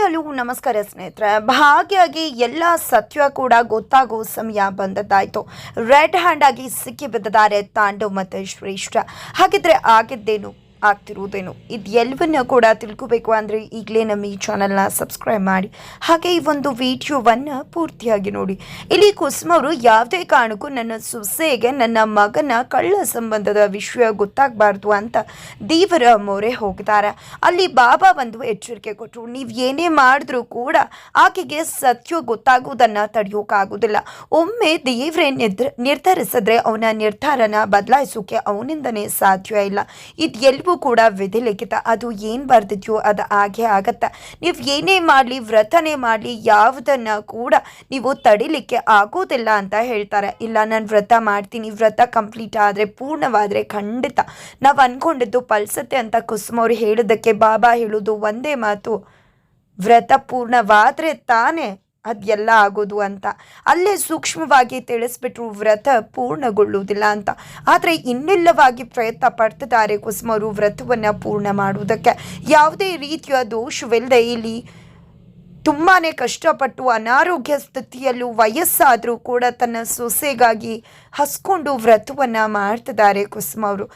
Hello, ನಮಸ್ಕಾರ ಸ್ನೇಹಿತರೆ. ಭಾಗ್ಯಾಗಿ ಎಲ್ಲ ಸತ್ಯ ಕೂಡ ಗೊತ್ತಾಗೋ ಸಮಯ ಬಂದದ್ದಾಯ್ತು. ರೆಡ್ ಹ್ಯಾಂಡ್ ಆಗಿ ಸಿಕ್ಕಿ ಬಿದ್ದಿದ್ದಾರೆ ತಾಂಡವ್ ಮತ್ತು ಶ್ರೇಷ್ಠ. ಹಾಗಿದ್ರೆ ಆಗಿದ್ದೇನು? ಆಗ್ತಿರುವುದೇನು? ಇದೆಲ್ಲವನ್ನ ಕೂಡ ತಿಳ್ಕೋಬೇಕು ಅಂದರೆ ಈಗಲೇ ನಮ್ಮ ಈ ಚಾನಲ್ನ ಸಬ್ಸ್ಕ್ರೈಬ್ ಮಾಡಿ. ಹಾಗೆ ಈ ಒಂದು ವಿಡಿಯೋವನ್ನು ಪೂರ್ತಿಯಾಗಿ ನೋಡಿ. ಇಲ್ಲಿ ಕುಸುಮ ಅವರು ಯಾವುದೇ ಕಾರಣಕ್ಕೂ ನನ್ನ ಸೊಸೆಗೆ, ನನ್ನ ಮಗನ ಕಳ್ಳ ಸಂಬಂಧದ ವಿಷಯ ಗೊತ್ತಾಗಬಾರ್ದು ಅಂತ ದೇವರ ಮೊರೆ ಹೋಗ್ತಾರೆ. ಅಲ್ಲಿ ಬಾಬಾ ಒಂದು ಎಚ್ಚರಿಕೆ ಕೊಟ್ಟರು ನೀವು ಏನೇ ಮಾಡಿದ್ರೂ ಕೂಡ ಆಕೆಗೆ ಸತ್ಯ ಗೊತ್ತಾಗುವುದನ್ನು ತಡೆಯೋಕ್ಕಾಗೋದಿಲ್ಲ ಒಮ್ಮೆ ದೇವರೇ ನಿರ್ಧ ನಿರ್ಧರಿಸಿದ್ರೆ ಅವನ ನಿರ್ಧಾರನ ಬದಲಾಯಿಸೋಕೆ ಅವನಿಂದನೇ ಸಾಧ್ಯ ಇಲ್ಲ. ಇದು ಎಲ್ಲವೂ ಕೂಡ ವಿಧಿಲಿಖಿತ ಅದು ಏನು ಬರ್ತಿದ್ಯೋ ಅದು ಹಾಗೆ ಆಗತ್ತೆ. ನೀವು ಏನೇ ಮಾಡಲಿ, ವ್ರತನೇ ಮಾಡಲಿ, ಯಾವುದನ್ನು ಕೂಡ ನೀವು ತಡಿಲಿಕ್ಕೆ ಆಗೋದಿಲ್ಲ ಅಂತ ಹೇಳ್ತಾರೆ. ಇಲ್ಲ, ನಾನು ವ್ರತ ಮಾಡ್ತೀನಿ, ವ್ರತ ಕಂಪ್ಲೀಟ್ ಆದರೆ, ಪೂರ್ಣವಾದರೆ ಖಂಡಿತ. ನಾವು ಅಂದ್ಕೊಂಡಿದ್ದು ಪಲ್ಸತ್ತೆ ಅಂತ ಕುಸುಮವ್ರು ಹೇಳೋದಕ್ಕೆ, ಬಾಬಾ ಹೇಳೋದು ಒಂದೇ ಮಾತು. ವ್ರತ ಪೂರ್ಣವಾದರೆ ತಾನೇ ಅದೆಲ್ಲ ಆಗೋದು ಅಂತ. ಅಲ್ಲೇ ಸೂಕ್ಷ್ಮವಾಗಿ ತಿಳಿಸ್ಬಿಟ್ರು ವ್ರತ ಪೂರ್ಣಗೊಳ್ಳುವುದಿಲ್ಲ ಅಂತ. ಆದರೆ ಇನ್ನಿಲ್ಲವಾಗಿ ಪ್ರಯತ್ನ ಪಡ್ತಿದ್ದಾರೆ ಕುಸುಮರು ವ್ರತವನ್ನು ಪೂರ್ಣ ಮಾಡುವುದಕ್ಕೆ. ಯಾವುದೇ ರೀತಿಯ ದೋಷವಿಲ್ಲದೆ ಇಲ್ಲಿ ತುಂಬಾ ಕಷ್ಟಪಟ್ಟು ಅನಾರೋಗ್ಯ ಸ್ಥಿತಿಯಲ್ಲೂ ವಯಸ್ಸಾದರೂ ಕೂಡ ತನ್ನ ಸೊಸೆಗಾಗಿ ಹಸ್ಕೊಂಡು ವ್ರತವನ್ನು ಮಾಡ್ತಿದ್ದಾರೆ ಕುಸುಮ ಅವರು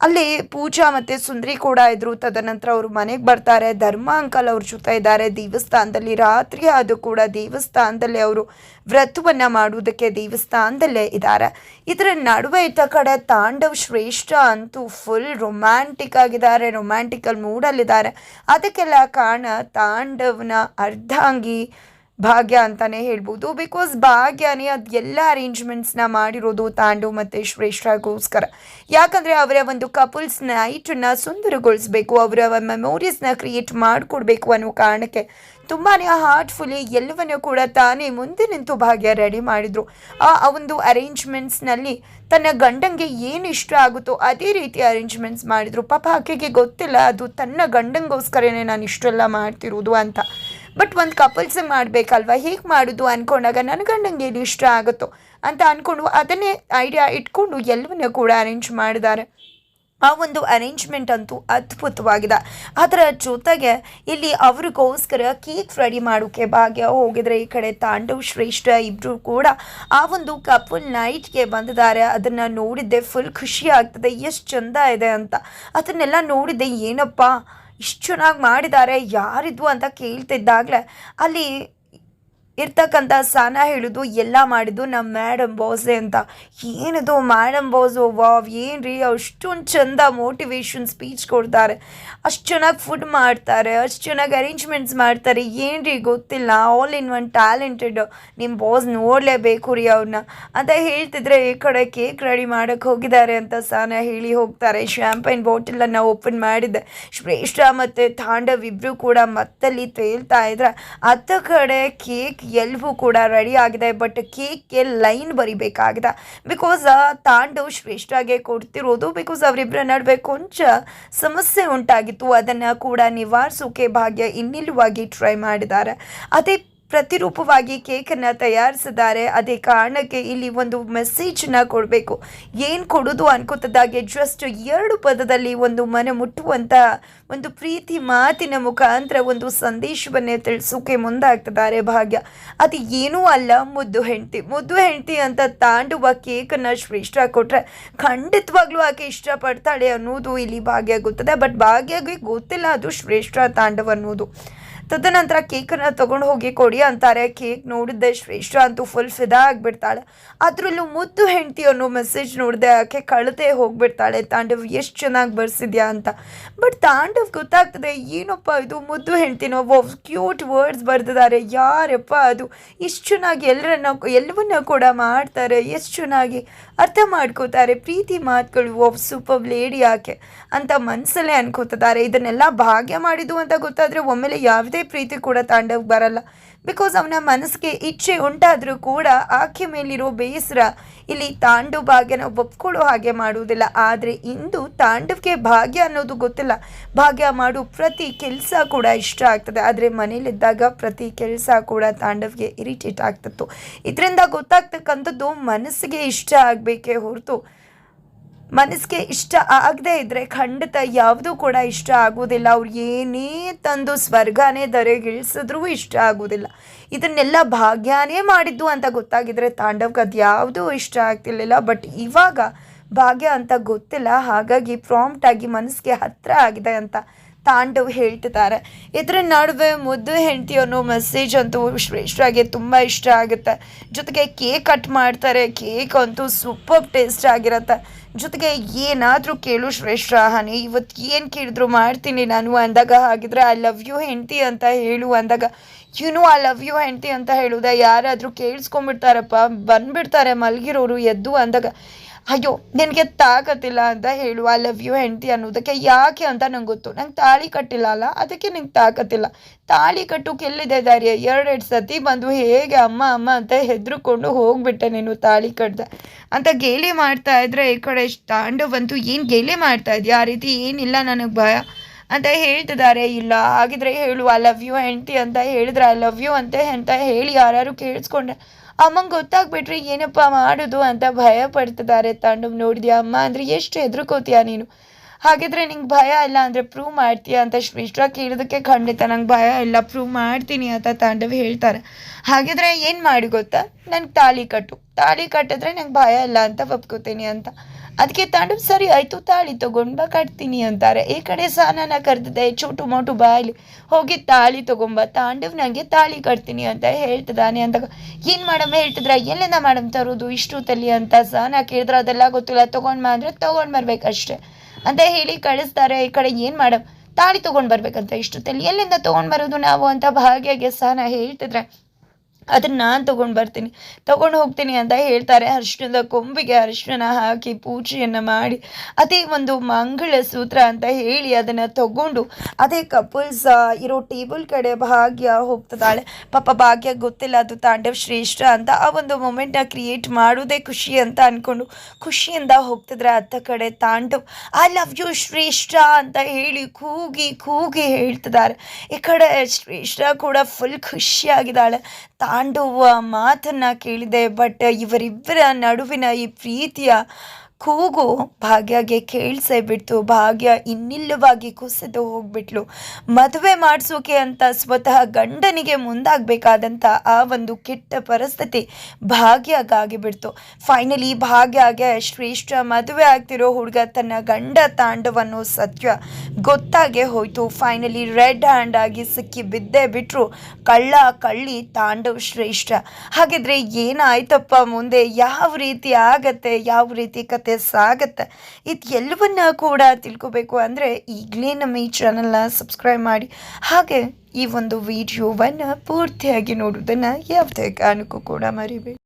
ಅಲ್ಲಿ ಪೂಜಾ ಮತ್ತು ಸುಂದರಿ ಕೂಡ ಇದ್ರು. ತದನಂತರ ಅವರು ಮನೆಗೆ ಬರ್ತಾರೆ. ಧರ್ಮ ಅಂಕಲ್ ಅವ್ರ ಜೊತೆ ಇದ್ದಾರೆ. ದೇವಸ್ಥಾನದಲ್ಲಿ ರಾತ್ರಿ ಆದರೂ ಕೂಡ ದೇವಸ್ಥಾನದಲ್ಲಿ ಅವರು ವ್ರತವನ್ನು ಮಾಡುವುದಕ್ಕೆ ದೇವಸ್ಥಾನದಲ್ಲೇ ಇದ್ದಾರೆ. ಇದರ ನಡುವೆ ಇದ್ದ ಕಡೆ ತಾಂಡವ್ ಶ್ರೇಷ್ಠ ಅಂತೂ ಫುಲ್ ರೊಮ್ಯಾಂಟಿಕ್ ಆಗಿದ್ದಾರೆ. ರೊಮ್ಯಾಂಟಿಕಲ್ ಮೂಡಲ್ಲಿದ್ದಾರೆ ಅದಕ್ಕೆಲ್ಲ ಕಾರಣ ತಾಂಡವ್ನ ಅರ್ಧಾಂಗಿ ಭಾಗ್ಯ ಅಂತಾನೆ ಹೇಳ್ಬೋದು. ಬಿಕಾಸ್ ಭಾಗ್ಯನೇ ಅದು ಎಲ್ಲ ಅರೇಂಜ್ಮೆಂಟ್ಸ್ನ ಮಾಡಿರೋದು ತಾಂಡು ಮತ್ತು ಶ್ರೇಷ್ಠಗೋಸ್ಕರ ಯಾಕಂದರೆ ಅವರ ಒಂದು ಕಪಲ್ಸ್ ನೈಟನ್ನು ಸುಂದರಗೊಳಿಸಬೇಕು, ಅವರ ಮೆಮೊರೀಸ್ನ ಕ್ರಿಯೇಟ್ ಮಾಡಿಕೊಡ್ಬೇಕು ಅನ್ನೋ ಕಾರಣಕ್ಕೆ ತುಂಬಾ ಹಾರ್ಟ್ಫುಲಿ ಎಲ್ಲವನ್ನೂ ಕೂಡ ತಾನೇ ಮುಂದೆ ನಿಂತು ಭಾಗ್ಯ ರೆಡಿ ಮಾಡಿದರು. ಆ ಒಂದು ಅರೇಂಜ್ಮೆಂಟ್ಸ್ನಲ್ಲಿ ತನ್ನ ಗಂಡಂಗೆ ಏನು ಇಷ್ಟ ಆಗುತ್ತೋ ಅದೇ ರೀತಿ ಅರೇಂಜ್ಮೆಂಟ್ಸ್ ಮಾಡಿದರು. ಪಾಪ ಆಕೆಗೆ ಗೊತ್ತಿಲ್ಲ, ಅದು ತನ್ನ ಗಂಡಂಗೋಸ್ಕರನೇ ನಾನು ಇಷ್ಟೆಲ್ಲ ಮಾಡ್ತಿರೋದು ಅಂತ. ಬಟ್ ಒಂದು ಕಪಲ್ಸ್ ಮಾಡಬೇಕಲ್ವ? ಹೇಗೆ ಮಾಡೋದು ಅಂದ್ಕೊಂಡಾಗ ನನ್ನ ಗಂಡಂಗೆ ಇದು ಇಷ್ಟ ಆಗುತ್ತೋ? ಅಂತ ಅಂದ್ಕೊಂಡು ಅದನ್ನೇ ಐಡಿಯಾ ಇಟ್ಕೊಂಡು ಎಲ್ಲವನ್ನೂ ಕೂಡ ಅರೇಂಜ್ ಮಾಡಿದ್ದಾರೆ ಆ ಒಂದು ಅರೇಂಜ್ಮೆಂಟ್ ಅಂತೂ ಅದ್ಭುತವಾಗಿದೆ. ಅದರ ಜೊತೆಗೆ ಇಲ್ಲಿ ಅವ್ರಿಗೋಸ್ಕರ ಕೇಕ್ ರೆಡಿ ಮಾಡೋಕ್ಕೆ ಭಾಗ್ಯ ಹೋಗಿದ್ರೆ ಈ ಕಡೆ ತಾಂಡವ್ ಶ್ರೇಷ್ಠ ಇಬ್ಬರು ಕೂಡ ಆ ಒಂದು ಕಪಲ್ ನೈಟ್ಗೆ ಬಂದಿದ್ದಾರೆ. ಅದನ್ನು ನೋಡಿದ್ದೆ ಫುಲ್ ಖುಷಿ ಆಗ್ತದೆ. ಎಷ್ಟು ಚಂದ ಇದೆ ಅಂತ. ಅದನ್ನೆಲ್ಲ ನೋಡಿದ್ದೆ, ಏನಪ್ಪ? ಇಷ್ಟು ಚೆನ್ನಾಗಿ ಮಾಡಿದ್ದಾರೆ ಯಾರಿದ್ವು ಅಂತ ಕೇಳ್ತಿದ್ದಾಗಲೇ ಅಲ್ಲಿ ಇರ್ತಕ್ಕಂಥ ಸ್ಥಾನ ಹೇಳೋದು ಎಲ್ಲ ಮಾಡಿದ್ದು ನಮ್ಮ ಮ್ಯಾಡಮ್ ಬಾಸೆ ಅಂತ. ಏನದು ಮೇಡಮ್ ಬಾಸು ವಾವ್ ಏನು ರೀ ಅಷ್ಟೊಂದು ಚಂದ ಮೋಟಿವೇಶನ್ ಸ್ಪೀಚ್ ಕೊಡ್ತಾರೆ. ಅಷ್ಟು ಚೆನ್ನಾಗಿ ಫುಡ್ ಮಾಡ್ತಾರೆ, ಅಷ್ಟು ಚೆನ್ನಾಗಿ ಅರೇಂಜ್ಮೆಂಟ್ಸ್ ಮಾಡ್ತಾರೆ. ಏನು ರೀ ಗೊತ್ತಿಲ್ಲ ಆಲ್ ಇನ್ ಒನ್ ಟ್ಯಾಲೆಂಟೆಡ್ ನಿಮ್ಮ ಬಾಸ್ ನೋಡಲೇಬೇಕು ರೀ ಅವ್ರನ್ನ ಅಂತ ಹೇಳ್ತಿದ್ರೆ ಈ ಕಡೆ ಕೇಕ್ ರೆಡಿ ಮಾಡೋಕ್ಕೆ ಹೋಗಿದ್ದಾರೆ ಅಂತ ಸ್ಥಾನ ಹೇಳಿ ಹೋಗ್ತಾರೆ. ಶ್ಯಾಂಪೈನ್ ಬಾಟಲನ್ನು ಓಪನ್ ಮಾಡಿದ್ದೆ ಶ್ರೇಷ್ಠ ಮತ್ತು ತಾಂಡವ್ ಇಬ್ಬರು ಕೂಡ ಮತ್ತಲ್ಲಿ ತೇಲ್ತಾ ಇದ್ರೆ. ಅತ್ತ ಕಡೆ ಕೇಕ್ ಎಲ್ಲವೂ ಕೂಡ ರೆಡಿ ಆಗಿದೆ ಬಟ್ ಕೇಕ್ಗೆ ಲೈನ್ ಬರಿಬೇಕಾಗಿದೆ. ಬಿಕಾಸ್ ತಾಂಡವ್ ಶ್ರೇಷ್ಠಾಗೆ ಕೊಡ್ತಿರೋದು ಬಿಕಾಸ್ ಅವರಿಬ್ಬರ ನಡುವೆ ಕೊಂಚ ಸಮಸ್ಯೆ ಉಂಟಾಗಿತ್ತು. ಅದನ್ನು ಕೂಡ ನಿವಾರಿಸೋಕೆ ಭಾಗ್ಯ ಇನ್ನಿಲ್ಲವಾಗಿ ಟ್ರೈ ಮಾಡಿದ್ದಾರೆ. ಅದೇ ಪ್ರತಿರೂಪವಾಗಿ ಕೇಕನ್ನು ತಯಾರಿಸಿದ್ದಾರೆ. ಅದೇ ಕಾರಣಕ್ಕೆ ಇಲ್ಲಿ ಒಂದು ಮೆಸೇಜ್ನ ಕೊಡಬೇಕು. ಏನು ಕೊಡೋದು ಅನ್ಕೋತದಾಗೆ ಜಸ್ಟ್ ಎರಡು ಪದದಲ್ಲಿ ಒಂದು ಮನೆ ಮುಟ್ಟುವಂಥ ಒಂದು ಪ್ರೀತಿ ಮಾತಿನ ಮುಖಾಂತರ ಒಂದು ಸಂದೇಶವನ್ನೇ ತಿಳಿಸೋಕೆ ಮುಂದಾಗ್ತಿದ್ದಾರೆ ಭಾಗ್ಯ. ಅದು ಏನೂ ಅಲ್ಲ, ಮುದ್ದು ಹೆಂಡತಿ. ಮುದ್ದು ಹೆಂಡತಿ ಅಂತ ತಾಂಡುವ ಕೇಕನ್ನು ಶ್ರೇಷ್ಠ ಕೊಟ್ಟರೆ ಖಂಡಿತವಾಗ್ಲೂ ಆಕೆ ಇಷ್ಟಪಡ್ತಾಳೆ ಅನ್ನೋದು ಇಲ್ಲಿ ಭಾಗ್ಯ ಗೊತ್ತದೆ. ಬಟ್ ಭಾಗ್ಯಗೆ ಗೊತ್ತಿಲ್ಲ, ಅದು ಶ್ರೇಷ್ಠ ತಾಂಡವ ಅನ್ನೋದು. ತದನಂತರ ಕೇಕನ್ನು ತಗೊಂಡು ಹೋಗಿ ಕೊಡಿ ಅಂತಾರೆ. ಕೇಕ್ ನೋಡಿದ್ದೆ, ಶ್ರೇಷ್ಠ ಅಂತೂ ಫುಲ್ ಫಿದಾ ಆಗಿಬಿಡ್ತಾಳೆ. ಅದರಲ್ಲೂ ಮುದ್ದು ಹೆಂಡತಿ ಅನ್ನೋ ಮೆಸೇಜ್ ನೋಡಿದೆ, ಆಕೆ ಕಳತೆ ಹೋಗ್ಬಿಡ್ತಾಳೆ. ತಾಂಡವ್ ಎಷ್ಟು ಚೆನ್ನಾಗಿ ಬರ್ಸಿದ್ಯಾ ಅಂತ. ಬಟ್ ತಾಂಡವ್ ಗೊತ್ತಾಗ್ತದೆ, ಏನಪ್ಪ ಇದು ಮುದ್ದು ಹೆಂಡ್ತಿನೋ? ಒಬ್ಬ ಕ್ಯೂಟ್ ವರ್ಡ್ಸ್ ಬರೆದಿದ್ದಾರೆ. ಯಾರಪ್ಪ ಅದು? ಇಷ್ಟು ಚೆನ್ನಾಗಿ ಎಲ್ಲರನ್ನ ಎಲ್ಲವನ್ನ ಕೂಡ ಮಾಡ್ತಾರೆ. ಎಷ್ಟು ಚೆನ್ನಾಗಿ ಅರ್ಥ ಮಾಡ್ಕೋತಾರೆ. ಪ್ರೀತಿ ಮಾತುಗಳು ಒಬ್ಬ ಸೂಪರ್ ಲೇಡಿ ಯಾಕೆ ಅಂತ ಮನಸ್ಸಲ್ಲೇ ಅನ್ಕೋತಿದ್ದಾರೆ. ಇದನ್ನೆಲ್ಲ ಭಾಗ್ಯ ಮಾಡಿದ್ದು ಅಂತ ಗೊತ್ತಾದರೆ ಒಮ್ಮೆಲೆ ಯಾವುದೇ ಪ್ರೀತಿ ಕೂಡ ತಾಂಡವ್ ಬರಲ್ಲ. ಬಿಕಾಸ್ ಅವನ ಮನಸ್ಸಿಗೆ ಇಚ್ಛೆ ಉಂಟಾದರೂ ಕೂಡ ಆಕೆ ಮೇಲಿರೋ ಬೇಸರ ಇಲ್ಲಿ ತಾಂಡವ್ ಭಾಗ್ಯನ ಒಪ್ಕೊಳ್ಳೋ ಹಾಗೆ ಮಾಡುವುದಿಲ್ಲ. ಆದರೆ ಇಂದು ತಾಂಡವ್ಗೆ ಭಾಗ್ಯ ಅನ್ನೋದು ಗೊತ್ತಿಲ್ಲ. ಭಾಗ್ಯ ಮಾಡು ಪ್ರತಿ ಕೆಲಸ ಕೂಡ ಇಷ್ಟ ಆಗ್ತದೆ. ಆದರೆ ಮನೇಲಿದ್ದಾಗ ಪ್ರತಿ ಕೆಲಸ ಕೂಡ ತಾಂಡವ್ಗೆ ಇರಿಟೇಟ್ ಆಗ್ತಿತ್ತು. ಇದರಿಂದ ಗೊತ್ತಾಗ್ತಕ್ಕಂಥದ್ದು ಮನಸ್ಸಿಗೆ ಇಷ್ಟ ಆಗಬೇಕೇ ಹೊರತು ಮನಸ್ಸಿಗೆ ಇಷ್ಟ ಆಗದೆ ಇದ್ದರೆ ಖಂಡಿತ ಯಾವುದೂ ಕೂಡ ಇಷ್ಟ ಆಗೋದಿಲ್ಲ ಅವ್ರು ಏನೇ ತಂದು ಸ್ವರ್ಗನೇ ದರೆಗಿಳಿಸಿದ್ರೂ ಇಷ್ಟ ಆಗೋದಿಲ್ಲ ಇದನ್ನೆಲ್ಲ ಭಾಗ್ಯನೇ ಮಾಡಿದ್ದು ಅಂತ ಗೊತ್ತಾಗಿದ್ರೆ ತಾಂಡವ್ಗೆ ಅದು ಯಾವುದೂ ಇಷ್ಟ ಆಗ್ತಿರ್ಲಿಲ್ಲ. ಬಟ್ ಇವಾಗ ಭಾಗ್ಯ ಅಂತ ಗೊತ್ತಿಲ್ಲ. ಹಾಗಾಗಿ ಪ್ರಾಂಪ್ಟಾಗಿ ಮನಸ್ಸಿಗೆ ಹತ್ತಿರ ಆಗಿದೆ ಅಂತ ತಾಂಡವ್ ಹೇಳ್ತಿದ್ದಾರೆ. ಇದ್ರ ನಡುವೆ ಮುದ್ದು ಹೆಂಡತಿ ಅನ್ನೋ ಮೆಸೇಜ್ ಅಂತೂ ಶ್ರೇಷ್ಠವಾಗಿ ತುಂಬ ಇಷ್ಟ ಆಗುತ್ತೆ. ಜೊತೆಗೆ ಕೇಕ್ ಕಟ್ ಮಾಡ್ತಾರೆ ಕೇಕ್ ಅಂತೂ ಸೂಪರ್ ಟೇಸ್ಟ್ ಆಗಿರತ್ತೆ. ಜೊತೆಗೆ ಏನಾದರೂ ಕೇಳು ಶ್ರೇಷ್ಠ, ಹನಿ ಇವತ್ತು ಏನು ಕೇಳಿದ್ರು ಮಾಡ್ತೀನಿ ನಾನು, ಅಂದಾಗ ಹಾಗಿದ್ರೆ ಐ ಲವ್ ಯು ಹೆಂಡತಿ ಅಂತ ಹೇಳು, ಅಂದಾಗ ಯುನೋ ಐ ಲವ್ ಯು ಹೆಂಡತಿ ಅಂತ ಹೇಳುದ ಯಾರಾದರೂ ಕೇಳಿಸ್ಕೊಂಬಿಡ್ತಾರಪ್ಪ ಬಂದ್ಬಿಡ್ತಾರೆ ಮಲಗಿರೋರು ಎದ್ದು, ಅಂದಾಗ ಅಯ್ಯೋ, ನಿನಗೆ ತಾಕತ್ತಿಲ್ಲ ಅಂತ ಹೇಳುವ ಐ ಲವ್ ಯು ಹೆಂಡತಿ ಅನ್ನೋದಕ್ಕೆ. ಯಾಕೆ ಅಂತ ನಂಗೆ ಗೊತ್ತು. ನಂಗೆ ತಾಳಿ ಕಟ್ಟಿಲ್ಲ ಅಲ್ಲ, ಅದಕ್ಕೆ ನಂಗೆ ತಾಕತ್ತಿಲ್ಲ. ತಾಳಿ ಕಟ್ಟೋಕೆ ಕೆಲ್ಲಿದೆ ದಾರಿಯ ಎರಡೆರಡು ಸತಿ ಬಂದು ಹೇಗೆ ಅಮ್ಮ ಅಮ್ಮ ಅಂತ ಹೆದ್ರುಕೊಂಡು ಹೋಗ್ಬಿಟ್ಟೆ ನೀನು ತಾಳಿ ಕಟ್ದೆ. ಅಂತ ಗೇಲಿ ಮಾಡ್ತಾ ಇದ್ರೆ ಈ ಕಡೆ ತಾಂಡು ಬಂತು ಏನು ಗೇಲಿ ಮಾಡ್ತಾ ಇದೆಯಾ? ಆ ರೀತಿ ಏನಿಲ್ಲ ನನಗೆ ಭಯ. ಅಂತ ಹೇಳ್ತಿದ್ದಾರೆ ಇಲ್ಲ, ಹಾಗಿದ್ರೆ ಹೇಳು ಐ ಲವ್ ಯು ಹೆಂಡತಿ ಅಂತ ಹೇಳಿದ್ರೆ ಐ ಲವ್ ಯು ಅಂತ ಅಂತ ಹೇಳಿ ಯಾರ್ಯಾರು ಕೇಳಿಸ್ಕೊಂಡ್ರೆ ಅಮ್ಮಂಗೆ ಗೊತ್ತಾಗ್ಬಿಟ್ರೆ ಏನಪ್ಪ ಮಾಡೋದು ಅಂತ ಭಯ ಪಡ್ತಿದ್ದಾರೆ ತಾಂಡವ್ ನೋಡಿದ್ಯಾ? ಅಮ್ಮ ಅಂದರೆ ಎಷ್ಟು ಹೆದರ್ಕೋತೀಯ ನೀನು? ಹಾಗಿದ್ರೆ ನಿಂಗೆ ಭಯ ಇಲ್ಲ ಅಂದರೆ ಪ್ರೂವ್ ಮಾಡ್ತೀಯ ಅಂತ ಶ್ರೇಷ್ಠ ಕೇಳೋದಕ್ಕೆ ಖಂಡಿತ ನಂಗೆ ಭಯ ಇಲ್ಲ. ಪ್ರೂವ್ ಮಾಡ್ತೀನಿ ಅಂತ ತಾಂಡವ್ ಹೇಳ್ತಾರೆ ಹಾಗಿದ್ರೆ ಏನು ಮಾಡಿ ಗೊತ್ತಾ? ನಂಗೆ ತಾಳಿ ಕಟ್ಟು. ತಾಳಿ ಕಟ್ಟಿದ್ರೆ ನಂಗೆ ಭಯ ಇಲ್ಲ ಅಂತ ಒಪ್ಕೋತೀನಿ ಅಂತ. ಅದಕ್ಕೆ ತಾಂಡವ್, ಸರಿ ಆಯಿತು, ತಾಳಿ ತೊಗೊಂಡು ಬಾ, ಕಟ್ತೀನಿ ಅಂತಾರೆ. ಈ ಕಡೆ ಸಾನನ ಕರೆದಿದೆ ಚೋಟು ಮೋಟು ಬಾಯಲ್ಲಿ ಹೋಗಿ ತಾಳಿ ತೊಗೊಂಬ ತಾಂಡವ್ ನಂಗೆ ತಾಳಿ ಕಟ್ತೀನಿ ಅಂತ ಹೇಳ್ತಿದ್ದಾನೆ ಅಂತ ಏನು ಮಾಡಮ್ಮ ಹೇಳ್ತಿದ್ರ? ಎಲ್ಲಿಂದ ಮಾಡಮ್ ತರೋದು ಇಷ್ಟು ತಲಿ ಅಂತ ಸಾನ ಕೇಳಿದ್ರೆ ಅದೆಲ್ಲ ಗೊತ್ತಿಲ್ಲ. ತೊಗೊಂಡು ಬಾ ಅಂದರೆ ತೊಗೊಂಡು ಬರ್ಬೇಕಷ್ಟೆ ಅಂತ ಹೇಳಿ ಕಳಿಸ್ತಾರೆ. ಈ ಕಡೆ ಏನು ಮಾಡಮ್ ತಾಳಿ ತೊಗೊಂಡು ಬರ್ಬೇಕಂತ ಇಷ್ಟು ತಲಿ ಎಲ್ಲಿಂದ ತೊಗೊಂಡು ಬರೋದು ನಾವು ಅಂತ ಭಾಗ್ಯಗೆ ಸಾನ ಹೇಳ್ತಿದ್ರೆ ಅದನ್ನ ನಾನು ತೊಗೊಂಡು ಬರ್ತೀನಿ. ತೊಗೊಂಡು ಹೋಗ್ತೀನಿ ಅಂತ ಹೇಳ್ತಾರೆ. ಅರಿಶಿಣದ ಕೊಂಬಿಗೆ ಅರಿಶಿಣ ಹಾಕಿ ಪೂಜೆಯನ್ನು ಮಾಡಿ, ಅದೇ ಒಂದು ಮಂಗಳ ಸೂತ್ರ ಅಂತ ಹೇಳಿ ಅದನ್ನು ತಗೊಂಡು, ಅದೇ ಕಪಲ್ಸ್ ಇರೋ ಟೇಬಲ್ ಕಡೆ ಭಾಗ್ಯ ಹೋಗ್ತದಾಳೆ ಪಾಪ ಭಾಗ್ಯ ಗೊತ್ತಿಲ್ಲ, ಅದು ತಾಂಡವ್ ಶ್ರೇಷ್ಠ ಅಂತ ಆ ಒಂದು ಮೊಮೆಂಟ್ನ ಕ್ರಿಯೇಟ್ ಮಾಡೋದೇ ಖುಷಿ ಅಂತ ಅಂದ್ಕೊಂಡು ಖುಷಿಯಿಂದ ಹೋಗ್ತಿದ್ರೆ ಅತ್ತ ಕಡೆ ತಾಂಡವ್ ಐ ಲವ್ ಯು ಶ್ರೇಷ್ಠ ಅಂತ ಹೇಳಿ ಕೂಗಿ ಕೂಗಿ ಹೇಳ್ತಿದ್ದಾರೆ. ಈ ಕಡೆ ಶ್ರೇಷ್ಠ ಕೂಡ ಫುಲ್ ಖುಷಿಯಾಗಿದ್ದಾಳೆ. ತಾಂಡವ ಮಾತನ್ನ ಕೇಳಿದೆ ಬಟ್ ಇವರಿಬ್ಬರ ನಡುವಿನ ಈ ಪ್ರೀತಿಯ ಕೂಗು. ಭಾಗ್ಯಗೆ ಕೇಳಿಸೇ ಬಿಡ್ತು. ಭಾಗ್ಯ ಇನ್ನಿಲ್ಲವಾಗಿ ಕುಸಿದು ಹೋಗ್ಬಿಟ್ಲು. ಮದುವೆ ಮಾಡಿಸೋಕೆ ಅಂತ ಸ್ವತಃ ಗಂಡನಿಗೆ ಮುಂದಾಗಬೇಕಾದಂಥ ಆ ಒಂದು ಕೆಟ್ಟ ಪರಿಸ್ಥಿತಿ ಭಾಗ್ಯಗಾಗಿ ಬಿಡ್ತು. ಫೈನಲಿ ಭಾಗ್ಯಗೆ ಶ್ರೇಷ್ಠ ಮದುವೆ ಆಗ್ತಿರೋ ಹುಡುಗ ತನ್ನ ಗಂಡ ತಾಂಡವನ್ನು ಸತ್ಯ ಗೊತ್ತಾಗೆ ಹೋಯ್ತು. ಫೈನಲಿ ರೆಡ್ ಹ್ಯಾಂಡ್ ಆಗಿ ಸಿಕ್ಕಿ ಬಿದ್ದೇ ಬಿಟ್ಟರು ಕಳ್ಳ ಕಳ್ಳಿ ತಾಂಡವ್ ಶ್ರೇಷ್ಠ. ಹಾಗಿದ್ರೆ ಏನಾಯ್ತಪ್ಪ ಮುಂದೆ? ಯಾವ ರೀತಿ ಆಗತ್ತೆ? ಯಾವ ರೀತಿ ಕತೆ? ಸಾಗತ್ತೆ. ಇದು ಎಲ್ಲವನ್ನ ಕೂಡ ತಿಳ್ಕೊಬೇಕು ಅಂದರೆ ಈಗಲೇ ನಮ್ಮ ಈ ಚಾನಲ್ನ ಸಬ್ಸ್ಕ್ರೈಬ್ ಮಾಡಿ. ಹಾಗೆ ಈ ಒಂದು ವಿಡಿಯೋವನ್ನು ಪೂರ್ತಿಯಾಗಿ ನೋಡೋದನ್ನು ಯಾವುದೇ ಕಾರಣಕ್ಕೂ ಕೂಡ ಮರಿಬೇಡಿ.